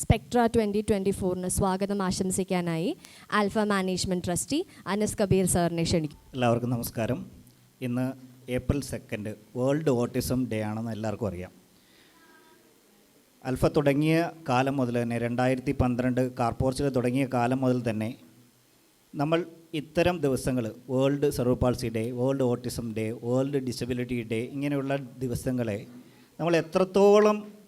Spectra twenty twenty ഫോറിന് സ്വാഗതം ആശംസിക്കാനായി alpha management trustee Anas Kabeer സാറിനെ ക്ഷണിക്കും. എല്ലാവർക്കും നമസ്കാരം. ഇന്ന് April second world autism day ആണെന്ന് എല്ലാവർക്കും അറിയാം. അൽഫ തുടങ്ങിയ കാലം മുതൽ തന്നെ രണ്ടായിരത്തി പന്ത്രണ്ട് കാർപോർച്ചിൽ തുടങ്ങിയ കാലം മുതൽ തന്നെ നമ്മൾ ഇത്തരം ദിവസങ്ങൾ world cerebral palsy day world autism day world disability day ഇങ്ങനെയുള്ള ദിവസങ്ങളെ നമ്മൾ എത്രത്തോളം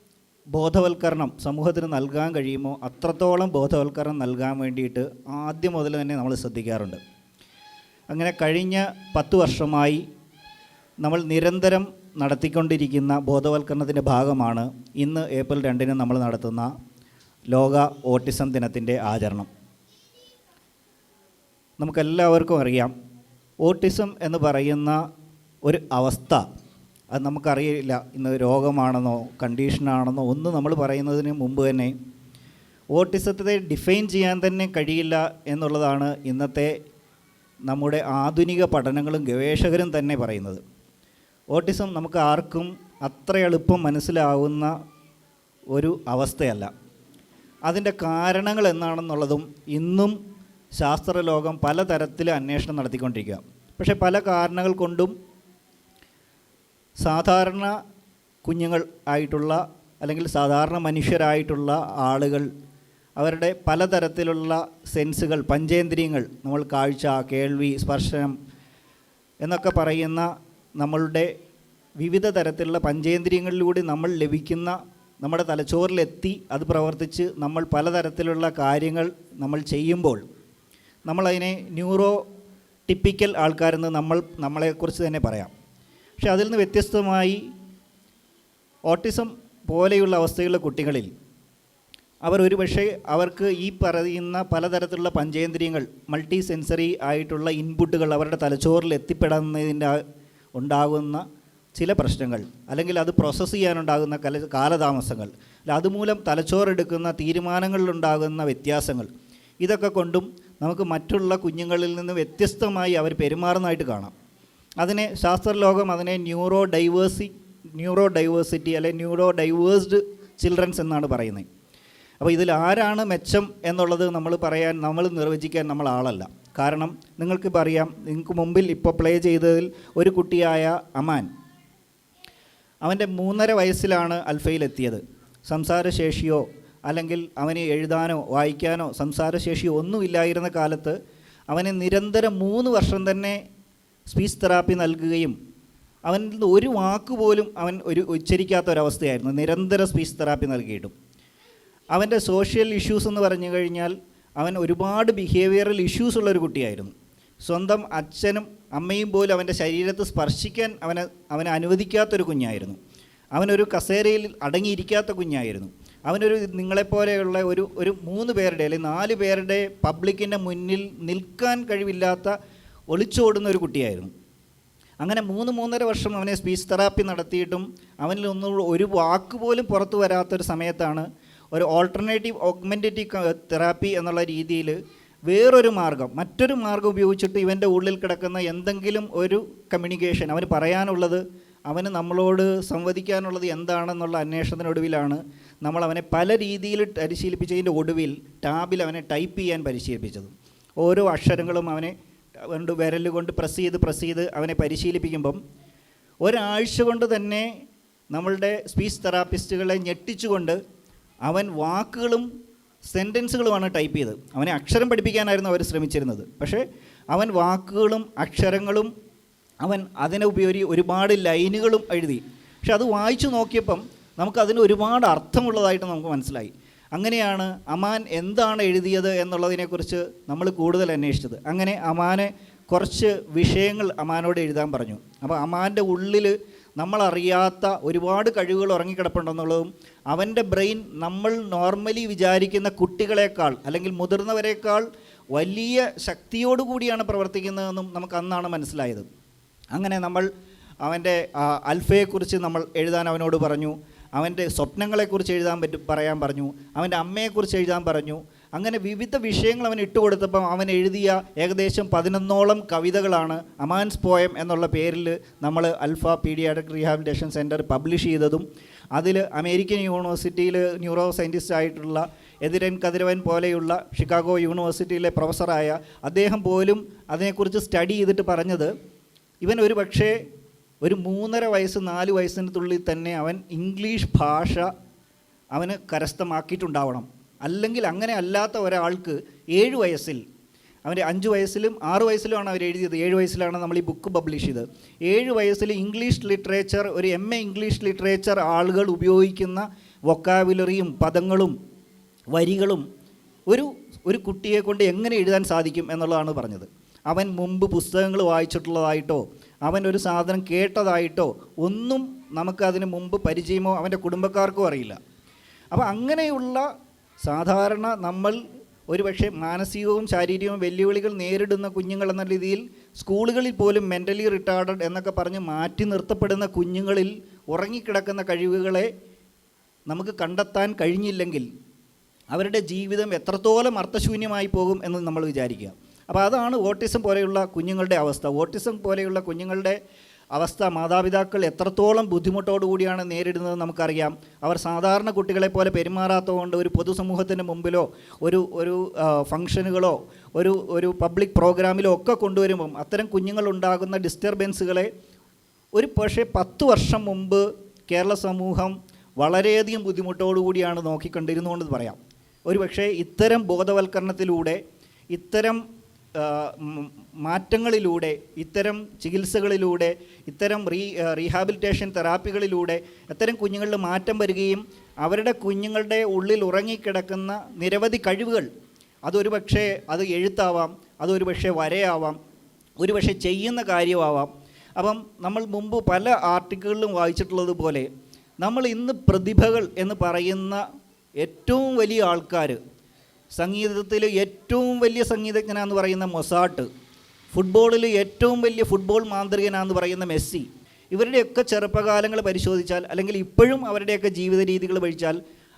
ബോധവൽക്കരണം സമൂഹത്തിന് നൽകാൻ കഴിയുമോ? അത്രത്തോളം ബോധവൽക്കരണം നൽകാൻ വേണ്ടിയിട്ട് ആദ്യം മുതൽ തന്നെ നമ്മൾ ശ്രദ്ധിക്കാറുണ്ട്. അങ്ങനെ കഴിഞ്ഞ പത്ത് വർഷമായി നമ്മൾ നിരന്തരം നടത്തിക്കൊണ്ടിരിക്കുന്ന ബോധവൽക്കരണത്തിന്റെ ഭാഗമാണ് ഇന്ന് ഏപ്രിൽ രണ്ടിന് നമ്മൾ നടത്തുന്ന ലോക ഓട്ടിസം ദിനത്തിന്റെ ആചരണം. നമുക്കെല്ലാവർക്കും അറിയാം ഓട്ടിസം എന്ന് പറയുന്ന ഒരു അവസ്ഥ അത് നമുക്കറിയില്ല. ഇന്ന് രോഗമാണെന്നോ കണ്ടീഷനാണെന്നോ ഒന്നും നമ്മൾ പറയുന്നതിന് മുമ്പ് തന്നെ ഓട്ടിസത്തെ ഡിഫൈൻ ചെയ്യാൻ തന്നെ കഴിയില്ല എന്നുള്ളതാണ് ഇന്നത്തെ നമ്മുടെ ആധുനിക പഠനങ്ങളും ഗവേഷകരും തന്നെ പറയുന്നത്. ഓട്ടിസം നമുക്ക് ആർക്കും അത്ര എളുപ്പം മനസ്സിലാവുന്ന ഒരു അവസ്ഥയല്ല. അതിന്റെ കാരണങ്ങൾ എന്താണെന്നുള്ളതും ഇന്നും ശാസ്ത്രലോകം പലതരത്തിൽ അന്വേഷണം നടത്തിക്കൊണ്ടിരിക്കുക. പക്ഷേ പല കാരണങ്ങൾ കൊണ്ടും സാധാരണ കുഞ്ഞുങ്ങൾ ആയിട്ടുള്ള അല്ലെങ്കിൽ സാധാരണ മനുഷ്യരായിട്ടുള്ള ആളുകൾ അവരുടെ പലതരത്തിലുള്ള സെൻസുകൾ പഞ്ചേന്ദ്രിയങ്ങൾ നമ്മൾ കാഴ്ച കേൾവി സ്പർശനം എന്നൊക്കെ പറയുന്ന നമ്മളുടെ വിവിധ തരത്തിലുള്ള പഞ്ചേന്ദ്രിയങ്ങളിലൂടെ നമ്മൾ ലഭിക്കുന്ന നമ്മുടെ തലച്ചോറിലെത്തി അത് പ്രവർത്തിച്ച് നമ്മൾ പലതരത്തിലുള്ള കാര്യങ്ങൾ നമ്മൾ ചെയ്യുമ്പോൾ നമ്മളതിനെ ന്യൂറോ ടിപ്പിക്കൽ ആൾക്കാരെന്ന് നമ്മൾ നമ്മളെക്കുറിച്ച് തന്നെ പറയാം. പക്ഷെ അതിൽ നിന്ന് വ്യത്യസ്തമായി ഓട്ടിസം പോലെയുള്ള അവസ്ഥയുള്ള കുട്ടികളിൽ അവർ ഒരു പക്ഷേ അവർക്ക് ഈ പറയുന്ന പലതരത്തിലുള്ള പഞ്ചേന്ദ്രിയങ്ങൾ മൾട്ടി സെൻസറി ആയിട്ടുള്ള ഇൻപുട്ടുകൾ അവരുടെ തലച്ചോറിൽ എത്തിപ്പെടുന്നതിന്റെ ഉണ്ടാകുന്ന ചില പ്രശ്നങ്ങൾ അല്ലെങ്കിൽ അത് പ്രോസസ്സ് ചെയ്യാനുണ്ടാകുന്ന കല കാലതാമസങ്ങൾ അതുമൂലം തലച്ചോറെടുക്കുന്ന തീരുമാനങ്ങളിലുണ്ടാകുന്ന വ്യത്യാസങ്ങൾ ഇതൊക്കെ കൊണ്ടും നമുക്ക് മറ്റുള്ള കുഞ്ഞുങ്ങളിൽ നിന്ന് വ്യത്യസ്തമായി അവർ പെരുമാറുന്നതായിട്ട് കാണാം. അതിനെ ശാസ്ത്രലോകം അതിനെ ന്യൂറോ ഡൈവേഴ്സി ന്യൂറോ ഡൈവേഴ്സിറ്റി അല്ലെ ന്യൂറോ ഡൈവേഴ്സ്ഡ് ചിൽഡ്രൻസ് എന്നാണ് പറയുന്നത്. അപ്പോൾ ഇതിൽ ആരാണ് മെച്ചം എന്നുള്ളത് നമ്മൾ പറയാൻ നമ്മൾ നിർവചിക്കാൻ നമ്മൾ ആളല്ല. കാരണം നിങ്ങൾക്കിപ്പോൾ അറിയാം നിങ്ങൾക്ക് മുമ്പിൽ ഇപ്പോൾ പ്ലേ ചെയ്തതിൽ ഒരു കുട്ടിയായ അമാൻ. അവന്റെ മൂന്നര വയസ്സിലാണ് അൽഫയിലെത്തിയത് സംസാരശേഷിയോ അല്ലെങ്കിൽ അവന് എഴുതാനോ വായിക്കാനോ സംസാരശേഷിയോ ഒന്നുമില്ലായിരുന്ന കാലത്ത് അവന് നിരന്തരം മൂന്ന് വർഷം തന്നെ സ്പീച്ച് തെറാപ്പി നൽകുകയും അവനിൽ നിന്ന് ഒരു വാക്ക് പോലും അവൻ ഒരു ഉച്ചരിക്കാത്ത ഒരവസ്ഥയായിരുന്നു. നിരന്തര സ്പീച്ച് തെറാപ്പി നൽകിയിട്ടും. അവന്റെ സോഷ്യൽ ഇഷ്യൂസ് എന്ന് പറഞ്ഞു കഴിഞ്ഞാൽ അവൻ ഒരുപാട് ബിഹേവിയറൽ ഇഷ്യൂസ് ഉള്ളൊരു കുട്ടിയായിരുന്നു. സ്വന്തം അച്ഛനും അമ്മയും പോലും അവന്റെ ശരീരത്ത് സ്പർശിക്കാൻ അവനെ അവനെ അനുവദിക്കാത്തൊരു കുഞ്ഞായിരുന്നു. അവനൊരു കസേരയിൽ അടങ്ങിയിരിക്കാത്ത കുഞ്ഞായിരുന്നു. അവനൊരു നിങ്ങളെപ്പോലെയുള്ള ഒരു ഒരു മൂന്ന് പേരുടെ അല്ലെങ്കിൽ നാല് പേരുടെ പബ്ലിക്കിന്റെ മുന്നിൽ നിൽക്കാൻ കഴിവില്ലാത്ത ഒളിച്ചോടുന്ന ഒരു കുട്ടിയായിരുന്നു. അങ്ങനെ മൂന്ന് മൂന്നര വർഷം അവനെ സ്പീച്ച് തെറാപ്പി നടത്തിയിട്ടും അവനിൽ ഒന്നും ഒരു വാക്ക് പോലും പുറത്തു വരാത്തൊരു സമയത്താണ് ഒരു ഓൾട്ടർനേറ്റീവ് ഓഗ്മെന്റേറ്റീവ് തെറാപ്പി എന്നുള്ള രീതിയിൽ വേറൊരു മാർഗം മറ്റൊരു മാർഗം ഉപയോഗിച്ചിട്ട് ഇവന്റെ ഉള്ളിൽ കിടക്കുന്ന എന്തെങ്കിലും ഒരു കമ്മ്യൂണിക്കേഷൻ അവന് പറയാനുള്ളത് അവന് നമ്മളോട് സംവദിക്കാനുള്ളത് എന്താണെന്നുള്ള അന്വേഷണത്തിനൊടുവിലാണ് നമ്മൾ അവനെ പല രീതിയിൽ പരിശീലിപ്പിച്ചതിന്റെ ഒടുവിൽ ടാബിൽ അവനെ ടൈപ്പ് ചെയ്യാൻ പരിശീലിപ്പിച്ചത്. ഓരോ അക്ഷരങ്ങളും അവനെ കൊണ്ട് വിരൽ കൊണ്ട് പ്രസ് ചെയ്ത് പ്രസ് ചെയ്ത് അവനെ പരിശീലിപ്പിക്കുമ്പം ഒരാഴ്ച കൊണ്ട് തന്നെ നമ്മളുടെ സ്പീച്ച് തെറാപ്പിസ്റ്റുകളെ ഞെട്ടിച്ചുകൊണ്ട് അവൻ വാക്കുകളും സെന്റൻസുകളുമാണ് ടൈപ്പ് ചെയ്തത്. അവനെ അക്ഷരം പഠിപ്പിക്കാനായിരുന്നു അവർ ശ്രമിച്ചിരുന്നത്. പക്ഷേ അവൻ വാക്കുകളും അക്ഷരങ്ങളും അവൻ അതിനെ ഉപയോഗി ഒരുപാട് ലൈനുകളും എഴുതി. പക്ഷെ അത് വായിച്ചു നോക്കിയപ്പം നമുക്കതിന് ഒരുപാട് അർത്ഥമുള്ളതായിട്ട് നമുക്ക് മനസ്സിലായി. അങ്ങനെയാണ് അമാൻ എന്താണ് എഴുതിയത് എന്നുള്ളതിനെക്കുറിച്ച് നമ്മൾ കൂടുതൽ അന്വേഷിച്ചത്. അങ്ങനെ അമാനെ കുറച്ച് വിഷയങ്ങൾ അമാനോട് എഴുതാൻ പറഞ്ഞു. അപ്പോൾ അമാന്റെ ഉള്ളിൽ നമ്മളറിയാത്ത ഒരുപാട് കഴിവുകൾ ഉറങ്ങിക്കിടപ്പുണ്ടെന്നുള്ളതും അവന്റെ ബ്രെയിൻ നമ്മൾ നോർമലി വിചാരിക്കുന്ന കുട്ടികളെക്കാൾ അല്ലെങ്കിൽ മുതിർന്നവരെക്കാൾ വലിയ ശക്തിയോടുകൂടിയാണ് പ്രവർത്തിക്കുന്നതെന്നും നമുക്ക് അന്നാണ് മനസ്സിലായത്. അങ്ങനെ നമ്മൾ അവന്റെ അൽഫയെക്കുറിച്ച് നമ്മൾ എഴുതാൻ അവനോട് പറഞ്ഞു. അവന്റെ സ്വപ്നങ്ങളെക്കുറിച്ച് എഴുതാൻ പറ്റും പറയാൻ പറഞ്ഞു അവന്റെ അമ്മയെക്കുറിച്ച് എഴുതാൻ പറഞ്ഞു. അങ്ങനെ വിവിധ വിഷയങ്ങൾ അവൻ ഇട്ട് കൊടുത്തപ്പം അവൻ എഴുതിയ ഏകദേശം പതിനൊന്നോളം കവിതകളാണ് അമാൻസ് പോയം എന്നുള്ള പേരിൽ നമ്മൾ alpha pediatric rehabilitation centre publish ചെയ്തതും അതിൽ അമേരിക്കൻ യൂണിവേഴ്സിറ്റിയിൽ ന്യൂറോ സയന്റിസ്റ്റ് ആയിട്ടുള്ള എതിരൻ കതിരവൻ പോലെയുള്ള ഷിക്കാഗോ യൂണിവേഴ്സിറ്റിയിലെ പ്രൊഫസറായ അദ്ദേഹം പോലും അതിനെക്കുറിച്ച് സ്റ്റഡി ചെയ്തിട്ട് പറഞ്ഞത് ഇവൻ ഒരു പക്ഷേ ഒരു മൂന്നര വയസ്സ് നാല് വയസ്സിനുള്ളിൽ തന്നെ അവൻ ഇംഗ്ലീഷ് ഭാഷ അവന് കരസ്ഥമാക്കിയിട്ടുണ്ടാവണം. അല്ലെങ്കിൽ അങ്ങനെ അല്ലാത്ത ഒരാൾക്ക് ഏഴ് വയസ്സിൽ അവന്റെ അഞ്ച് വയസ്സിലും ആറ് വയസ്സിലുമാണ് അവർ എഴുതിയത്. ഏഴ് വയസ്സിലാണ് നമ്മൾ ഈ ബുക്ക് പബ്ലിഷ് ചെയ്തത്. ഏഴ് വയസ്സിൽ ഇംഗ്ലീഷ് ലിറ്ററേച്ചർ ഒരു എം എ ഇംഗ്ലീഷ് ലിറ്ററേച്ചർ ആളുകൾ ഉപയോഗിക്കുന്ന വൊക്കാബുലറിയും പദങ്ങളും വരികളും ഒരു ഒരു കുട്ടിയെ കൊണ്ട് എങ്ങനെ എഴുതാൻ സാധിക്കും എന്നുള്ളതാണ് പറഞ്ഞത്. അവൻ മുമ്പ് പുസ്തകങ്ങൾ വായിച്ചിട്ടുള്ളതായിട്ടോ അവൻ ഒരു സാധനം കേട്ടതായിട്ടോ ഒന്നും നമുക്കതിന് മുമ്പ് പരിചയമോ അവന്റെ കുടുംബക്കാർക്കും അറിയില്ല. അപ്പോൾ അങ്ങനെയുള്ള സാധാരണ നമ്മൾ ഒരുപക്ഷെ മാനസികവും ശാരീരികവും വെല്ലുവിളികൾ നേരിടുന്ന കുഞ്ഞുങ്ങൾ എന്ന രീതിയിൽ സ്കൂളുകളിൽ പോലും മെന്റലി റിട്ടാർഡഡ് എന്നൊക്കെ പറഞ്ഞ് മാറ്റി നിർത്തപ്പെടുന്ന കുഞ്ഞുങ്ങളിൽ ഉറങ്ങിക്കിടക്കുന്ന കഴിവുകളെ നമുക്ക് കണ്ടെത്താൻ കഴിഞ്ഞില്ലെങ്കിൽ അവരുടെ ജീവിതം എത്രത്തോളം അർത്ഥശൂന്യമായി പോകും എന്ന് നമ്മൾ വിചാരിക്കുക. അപ്പോൾ അതാണ് ഓട്ടിസം പോലെയുള്ള കുഞ്ഞുങ്ങളുടെ അവസ്ഥ. ഓട്ടിസം പോലെയുള്ള കുഞ്ഞുങ്ങളുടെ അവസ്ഥ മാതാപിതാക്കൾ എത്രത്തോളം ബുദ്ധിമുട്ടോടുകൂടിയാണ് നേരിടുന്നത് നമുക്കറിയാം. അവർ സാധാരണ കുട്ടികളെ പോലെ പെരുമാറാത്തതുകൊണ്ട് ഒരു പൊതുസമൂഹത്തിന് മുമ്പിലോ ഒരു ഒരു ഫംഗ്ഷനുകളോ ഒരു ഒരു പബ്ലിക് പ്രോഗ്രാമിലോ ഒക്കെ കൊണ്ടുവരുമ്പം അത്തരം കുഞ്ഞുങ്ങളുണ്ടാകുന്ന ഡിസ്റ്റർബൻസുകളെ ഒരു പക്ഷേ പത്ത് വർഷം മുമ്പ് കേരള സമൂഹം വളരെയധികം ബുദ്ധിമുട്ടോടുകൂടിയാണ് നോക്കിക്കണ്ടിരുന്നുകൊണ്ട് പറയാം. ഒരു പക്ഷേ ഇത്തരം ബോധവൽക്കരണത്തിലൂടെ ഇത്തരം മാറ്റങ്ങളിലൂടെ ഇത്തരം ചികിത്സകളിലൂടെ ഇത്തരം റീ റീഹാബിലിറ്റേഷൻ തെറാപ്പികളിലൂടെ ഇത്തരം കുഞ്ഞുങ്ങളിൽ മാറ്റം വരികയും അവരുടെ കുഞ്ഞുങ്ങളുടെ ഉള്ളിൽ ഉറങ്ങിക്കിടക്കുന്ന നിരവധി കഴിവുകൾ അതൊരു പക്ഷേ അത് എഴുത്താവാം അതൊരു പക്ഷേ വരയാവാം ഒരു പക്ഷേ ചെയ്യുന്ന കാര്യമാവാം. അപ്പം നമ്മൾ മുമ്പ് പല ആർട്ടിക്കിളിലും വായിച്ചിട്ടുള്ളതുപോലെ നമ്മൾ ഇന്ന് പ്രതിഭകൾ എന്ന് പറയുന്ന ഏറ്റവും വലിയ ആൾക്കാർ സംഗീതത്തിൽ ഏറ്റവും വലിയ സംഗീതജ്ഞനാന്ന് പറയുന്ന മൊസാട്ട് ഫുട്ബോളിൽ ഏറ്റവും വലിയ ഫുട്ബോൾ മാന്ത്രികനാന്ന് പറയുന്ന മെസ്സി ഇവരുടെയൊക്കെ ചെറുപ്പകാലങ്ങൾ പരിശോധിച്ചാൽ അല്ലെങ്കിൽ ഇപ്പോഴും അവരുടെയൊക്കെ ജീവിത രീതികൾ പഠിച്ചാൽ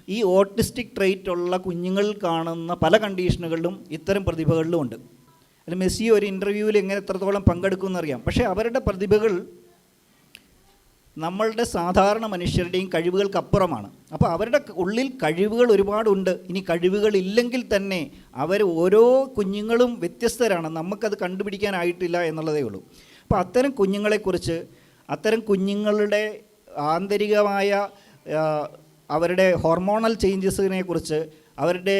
ഈ ഓട്ടിസ്റ്റിക് ട്രേറ്റ് ഉള്ള കുഞ്ഞുങ്ങൾ കാണുന്ന പല കണ്ടീഷനുകളിലും ഇത്തരം പ്രതിഭകളിലും ഉണ്ട്. അല്ല മെസ്സി ഒരു ഇന്റർവ്യൂവിൽ എങ്ങനെ എത്രത്തോളം പങ്കെടുക്കുമെന്നറിയാം. പക്ഷേ അവരുടെ പ്രതിഭകൾ നമ്മളുടെ സാധാരണ മനുഷ്യരുടെയും കഴിവുകൾക്കപ്പുറമാണ്. അപ്പോൾ അവരുടെ ഉള്ളിൽ കഴിവുകൾ ഒരുപാടുണ്ട്. ഇനി കഴിവുകൾ ഇല്ലെങ്കിൽ തന്നെ അവർ ഓരോ കുഞ്ഞുങ്ങളും വ്യത്യസ്തരാണ്. നമുക്കത് കണ്ടുപിടിക്കാനായിട്ടില്ല എന്നുള്ളതേ ഉള്ളൂ. അപ്പോൾ അത്തരം കുഞ്ഞുങ്ങളെക്കുറിച്ച് അത്തരം കുഞ്ഞുങ്ങളുടെ ആന്തരികമായ അവരുടെ ഹോർമോണൽ ചേഞ്ചസിനെ കുറിച്ച് അവരുടെ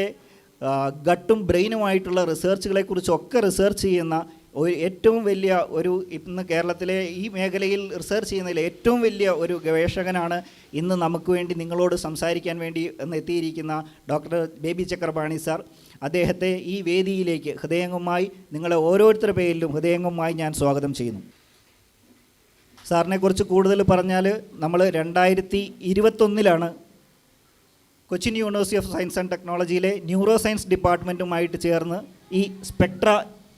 ഗട്ടും ബ്രെയിനുമായിട്ടുള്ള റിസർച്ചുകളെക്കുറിച്ചൊക്കെ റിസേർച്ച് ചെയ്യുന്ന ഒരു ഏറ്റവും വലിയ ഒരു ഇന്ന് കേരളത്തിലെ ഈ മേഖലയിൽ റിസർച്ച് ചെയ്യുന്നതിൽ ഏറ്റവും വലിയ ഒരു ഗവേഷകനാണ് ഇന്ന് നമുക്ക് വേണ്ടി നിങ്ങളോട് സംസാരിക്കാൻ വേണ്ടി എന്ന് എത്തിയിരിക്കുന്ന ഡോക്ടർ ബേബി ചക്രപാണി സാർ അദ്ദേഹത്തെ ഈ വേദിയിലേക്ക് ഹൃദയംഗമായി നിങ്ങളെ ഓരോരുത്തരുടെ പേരിലും ഹൃദയംഗമായി ഞാൻ സ്വാഗതം ചെയ്യുന്നു. സാറിനെക്കുറിച്ച് കൂടുതൽ പറഞ്ഞാൽ നമ്മൾ രണ്ടായിരത്തി ഇരുപത്തൊന്നിലാണ് Cochin University of Science and ടെക്നോളജിയിലെ neuro science ഡിപ്പാർട്ട്മെന്റുമായിട്ട് ചേർന്ന് ഈ Spectra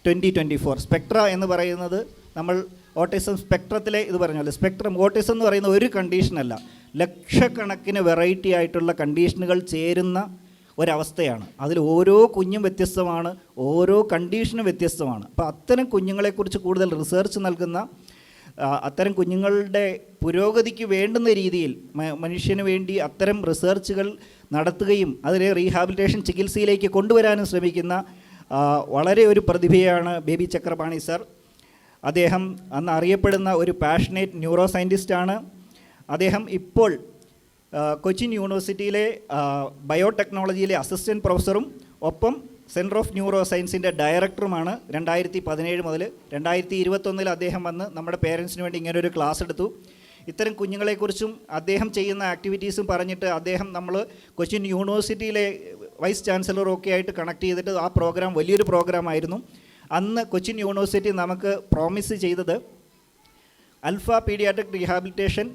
twenty twenty four Spectra എന്ന് പറയുന്നത് നമ്മൾ ഓട്ടിസം സ്പെക്ട്രത്തിലെ ഇത് പറഞ്ഞല്ലോ. സ്പെക്ട്രം ഓട്ടിസം എന്ന് പറയുന്ന ഒരു കണ്ടീഷനല്ല ലക്ഷക്കണക്കിന് വെറൈറ്റി ആയിട്ടുള്ള കണ്ടീഷനുകൾ ചേരുന്ന ഒരവസ്ഥയാണ്. അതിൽ ഓരോ കുഞ്ഞും വ്യത്യസ്തമാണ് ഓരോ കണ്ടീഷനും വ്യത്യസ്തമാണ്. അപ്പോൾ അത്തരം കുഞ്ഞുങ്ങളെക്കുറിച്ച് കൂടുതൽ റിസർച്ച് നൽകുന്ന അത്തരം കുഞ്ഞുങ്ങളുടെ പുരോഗതിക്ക് വേണ്ടുന്ന രീതിയിൽ മനുഷ്യന് വേണ്ടി അത്തരം റിസർച്ചുകൾ നടത്തുകയും അതിനെ റീഹാബിലിറ്റേഷൻ ചികിത്സയിലേക്ക് കൊണ്ടുവരാനും ശ്രമിക്കുന്ന വളരെ ഒരു പ്രതിഭയാണ് ബേബി ചക്രപാണി സർ. അദ്ദേഹം അന്ന് അറിയപ്പെടുന്ന ഒരു പാഷനേറ്റ് ന്യൂറോ സയന്റിസ്റ്റാണ് അദ്ദേഹം ഇപ്പോൾ കൊച്ചിൻ യൂണിവേഴ്സിറ്റിയിലെ ബയോടെക്നോളജിയിലെ അസിസ്റ്റന്റ് പ്രൊഫസറും ഒപ്പം സെന്റർ ഓഫ് ന്യൂറോ സയൻസിന്റെ ഡയറക്ടറുമാണ് രണ്ടായിരത്തി പതിനേഴ് മുതൽ രണ്ടായിരത്തി ഇരുപത്തൊന്നിൽ അദ്ദേഹം വന്ന് നമ്മുടെ പേരൻസിന് വേണ്ടി ഇങ്ങനൊരു ക്ലാസ് എടുത്തു. ഇത്തരം കുഞ്ഞുങ്ങളെക്കുറിച്ചും അദ്ദേഹം ചെയ്യുന്ന ആക്ടിവിറ്റീസും പറഞ്ഞിട്ട് അദ്ദേഹം നമ്മൾ കൊച്ചിൻ യൂണിവേഴ്സിറ്റിയിലെ വൈസ് ചാൻസലറും ഒക്കെ ആയിട്ട് കണക്ട് ചെയ്തിട്ട് ആ പ്രോഗ്രാം വലിയൊരു പ്രോഗ്രാമായിരുന്നു അന്ന് കൊച്ചിൻ യൂണിവേഴ്സിറ്റി നമുക്ക് പ്രോമിസ് ചെയ്തത് അൽഫ പീഡിയാട്രിക് റീഹാബിലിറ്റേഷൻ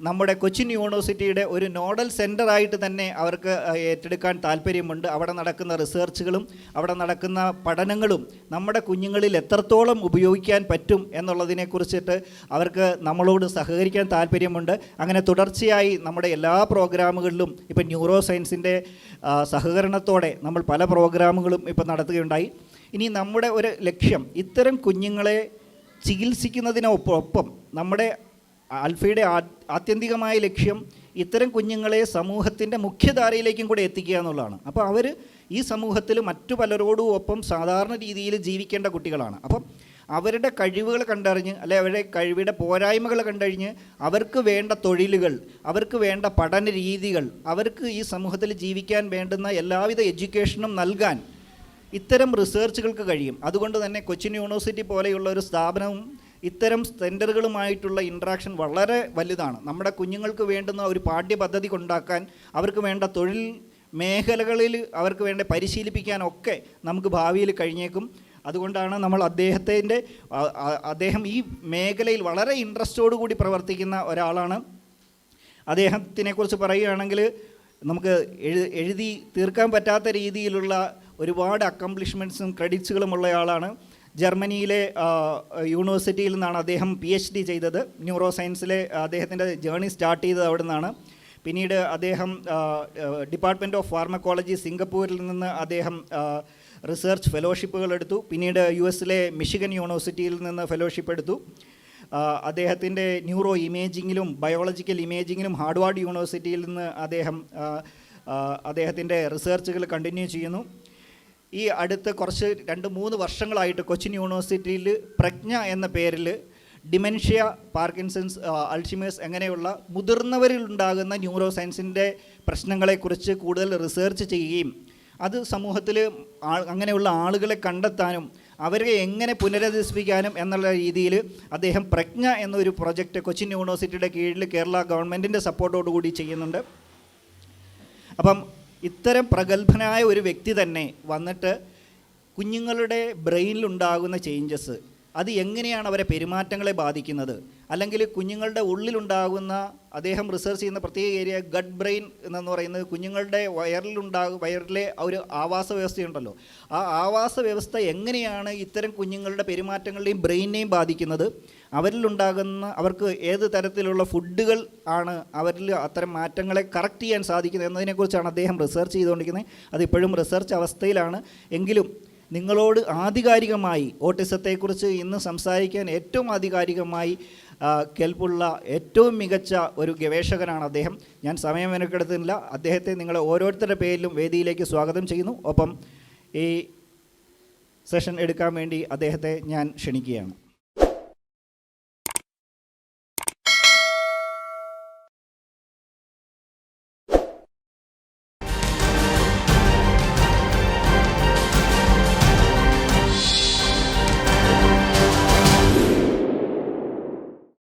നമ്മുടെ കൊച്ചിൻ യൂണിവേഴ്സിറ്റിയുടെ ഒരു നോഡൽ സെന്ററായിട്ട് തന്നെ അവർക്ക് ഏറ്റെടുക്കാൻ താല്പര്യമുണ്ട്. അവിടെ നടക്കുന്ന റിസർച്ചുകളും അവിടെ നടക്കുന്ന പഠനങ്ങളും നമ്മുടെ കുഞ്ഞുങ്ങളിൽ എത്രത്തോളം ഉപയോഗിക്കാൻ പറ്റും എന്നുള്ളതിനെക്കുറിച്ചിട്ട് അവർക്ക് നമ്മളോട് സഹകരിക്കാൻ താല്പര്യമുണ്ട്. അങ്ങനെ തുടർച്ചയായി നമ്മുടെ എല്ലാ പ്രോഗ്രാമുകളിലും ഇപ്പം ന്യൂറോ സയൻസിന്റെ സഹകരണത്തോടെ നമ്മൾ പല പ്രോഗ്രാമുകളും ഇപ്പം നടത്തുകയുണ്ടായി. ഇനി നമ്മുടെ ഒരു ലക്ഷ്യം ഇത്തരം കുഞ്ഞുങ്ങളെ ചികിത്സിക്കുന്നതിനൊപ്പം നമ്മുടെ ആൽഫയുടെ ആത്യന്തികമായ ലക്ഷ്യം ഇത്തരം കുഞ്ഞുങ്ങളെ സമൂഹത്തിന്റെ മുഖ്യധാരയിലേക്കും കൂടെ എത്തിക്കുക എന്നുള്ളതാണ്. അപ്പോൾ അവർ ഈ സമൂഹത്തിൽ മറ്റു പലരോടും ഒപ്പം സാധാരണ രീതിയിൽ ജീവിക്കേണ്ട കുട്ടികളാണ്. അപ്പം അവരുടെ കഴിവുകൾ കണ്ടറിഞ്ഞ് അല്ലെ അവരുടെ കഴിവിടെ പോരായ്മകൾ കണ്ടറിഞ്ഞ് അവർക്ക് വേണ്ട തൊഴിലുകൾ അവർക്ക് വേണ്ട പഠന രീതികൾ അവർക്ക് ഈ സമൂഹത്തിൽ ജീവിക്കാൻ വേണ്ടുന്ന എല്ലാവിധ എഡ്യൂക്കേഷനും നൽകാൻ ഇത്തരം റിസർച്ചുകൾക്ക് കഴിയും. അതുകൊണ്ട് തന്നെ കൊച്ചിൻ യൂണിവേഴ്സിറ്റി പോലെയുള്ള ഒരു സ്ഥാപനവും ഇത്തരം സെന്ററുകളുമായിട്ടുള്ള ഇൻട്രാക്ഷൻ വളരെ വലുതാണ്. നമ്മുടെ കുഞ്ഞുങ്ങൾക്ക് വേണ്ടുന്ന ഒരു പാഠ്യപദ്ധതി കൊണ്ടാക്കാൻ അവർക്ക് വേണ്ട തൊഴിൽ മേഖലകളിൽ അവർക്ക് വേണ്ട പരിശീലിപ്പിക്കാനൊക്കെ നമുക്ക് ഭാവിയിൽ കഴിഞ്ഞേക്കും. അതുകൊണ്ടാണ് നമ്മൾ അദ്ദേഹത്തിന്റെ അദ്ദേഹം ഈ മേഖലയിൽ വളരെ ഇൻട്രസ്റ്റോടു കൂടി പ്രവർത്തിക്കുന്ന ഒരാളാണ്. അദ്ദേഹത്തിനെക്കുറിച്ച് പറയുകയാണെങ്കിൽ നമുക്ക് എഴു എഴുതി തീർക്കാൻ പറ്റാത്ത രീതിയിലുള്ള ഒരുപാട് അക്കംപ്ലിഷ്മെന്റ്സും ക്രെഡിറ്റ്സുകളും ഉള്ളയാളാണ് ജർമ്മനിയിലെ യൂണിവേഴ്സിറ്റിയിൽ നിന്നാണ് അദ്ദേഹം പി എച്ച് ഡി ചെയ്തത്. ന്യൂറോ സയൻസിലെ അദ്ദേഹത്തിന്റെ ജേണി സ്റ്റാർട്ട് ചെയ്തത് അവിടെ നിന്നാണ് പിന്നീട് അദ്ദേഹം ഡിപ്പാർട്ട്മെന്റ് ഓഫ് ഫാർമക്കോളജി സിംഗപ്പൂരിൽ നിന്ന് അദ്ദേഹം റിസർച്ച് ഫെലോഷിപ്പുകൾ എടുത്തു. പിന്നീട് യു എസിലെ മിഷിഗൻ യൂണിവേഴ്സിറ്റിയിൽ നിന്ന് ഫെലോഷിപ്പ് എടുത്തു. അദ്ദേഹത്തിന്റെ ന്യൂറോ ഇമേജിങ്ങിലും ബയോളജിക്കൽ ഇമേജിങ്ങിലും ഹാർഡ്വാർഡ് യൂണിവേഴ്സിറ്റിയിൽ നിന്ന് അദ്ദേഹം അദ്ദേഹത്തിന്റെ റിസർച്ചുകൾ കണ്ടിന്യൂ ചെയ്യുന്നു. ഈ അടുത്ത് കുറച്ച് രണ്ട് മൂന്ന് വർഷങ്ങളായിട്ട് കൊച്ചിൻ യൂണിവേഴ്സിറ്റിയിൽ പ്രജ്ഞ എന്ന പേരിൽ ഡിമെൻഷ്യ പാർക്കിൻസൺസ് അൾഷിമേഴ്സ് എങ്ങനെയുള്ള മുതിർന്നവരിൽ ഉണ്ടാകുന്ന ന്യൂറോ സയൻസിന്റെ പ്രശ്നങ്ങളെക്കുറിച്ച് കൂടുതൽ റിസർച്ച് ചെയ്യുകയും അത് സമൂഹത്തിൽ അങ്ങനെയുള്ള ആളുകളെ കണ്ടെത്താനും അവരെ എങ്ങനെ പുനരധിവസിപ്പിക്കാനും എന്നുള്ള രീതിയിൽ അദ്ദേഹം പ്രജ്ഞ എന്നൊരു പ്രൊജക്റ്റ് കൊച്ചിൻ യൂണിവേഴ്സിറ്റിയുടെ കീഴിൽ കേരള ഗവൺമെന്റിന്റെ സപ്പോർട്ടോടുകൂടി ചെയ്യുന്നുണ്ട്. അപ്പം ഇത്തരം പ്രഗത്ഭനായ ഒരു വ്യക്തി തന്നെ വന്നിട്ട് കുഞ്ഞുങ്ങളുടെ ബ്രെയിനിലുണ്ടാകുന്ന ചേഞ്ചസ് അത് എങ്ങനെയാണ് അവരെ പെരുമാറ്റങ്ങളെ ബാധിക്കുന്നത്? അല്ലെങ്കിൽ കുഞ്ഞുങ്ങളുടെ ഉള്ളിലുണ്ടാകുന്ന അദ്ദേഹം റിസർച്ച് ചെയ്യുന്ന പ്രത്യേക ഏരിയ ഗഡ് ബ്രെയിൻ എന്നു പറയുന്നത് കുഞ്ഞുങ്ങളുടെ വയറിലുണ്ടാകും വയറിലെ ഒരു ആവാസ വ്യവസ്ഥയുണ്ടല്ലോ. ആ ആവാസ വ്യവസ്ഥ എങ്ങനെയാണ് ഇത്തരം കുഞ്ഞുങ്ങളുടെ പെരുമാറ്റങ്ങളുടെയും ബ്രെയിനെയും ബാധിക്കുന്നത്? അവരിലുണ്ടാകുന്ന അവർക്ക് ഏത് തരത്തിലുള്ള ഫുഡുകൾ ആണ് അവരിൽ അത്തരം മാറ്റങ്ങളെ കറക്റ്റ് ചെയ്യാൻ സാധിക്കുന്നത് എന്നതിനെക്കുറിച്ചാണ് അദ്ദേഹം റിസർച്ച് ചെയ്തുകൊണ്ടിരിക്കുന്നത്. അതിപ്പോഴും റിസർച്ച് അവസ്ഥയിലാണ്. എങ്കിലും നിങ്ങളോട് ആധികാരികമായി ഓട്ടിസത്തെക്കുറിച്ച് ഇന്ന് സംസാരിക്കാൻ ഏറ്റവും ആധികാരികമായി കെൽപ്പുള്ള ഏറ്റവും മികച്ച ഒരു ഗവേഷകനാണ് അദ്ദേഹം. ഞാൻ സമയം മെനക്കെടുത്തുന്നില്ല. അദ്ദേഹത്തെ നിങ്ങളെ ഓരോരുത്തരുടെ പേരിലും വേദിയിലേക്ക് സ്വാഗതം ചെയ്യുന്നു. ഒപ്പം ഈ സെഷൻ എടുക്കാൻ വേണ്ടി അദ്ദേഹത്തെ ഞാൻ ക്ഷണിക്കുകയാണ്.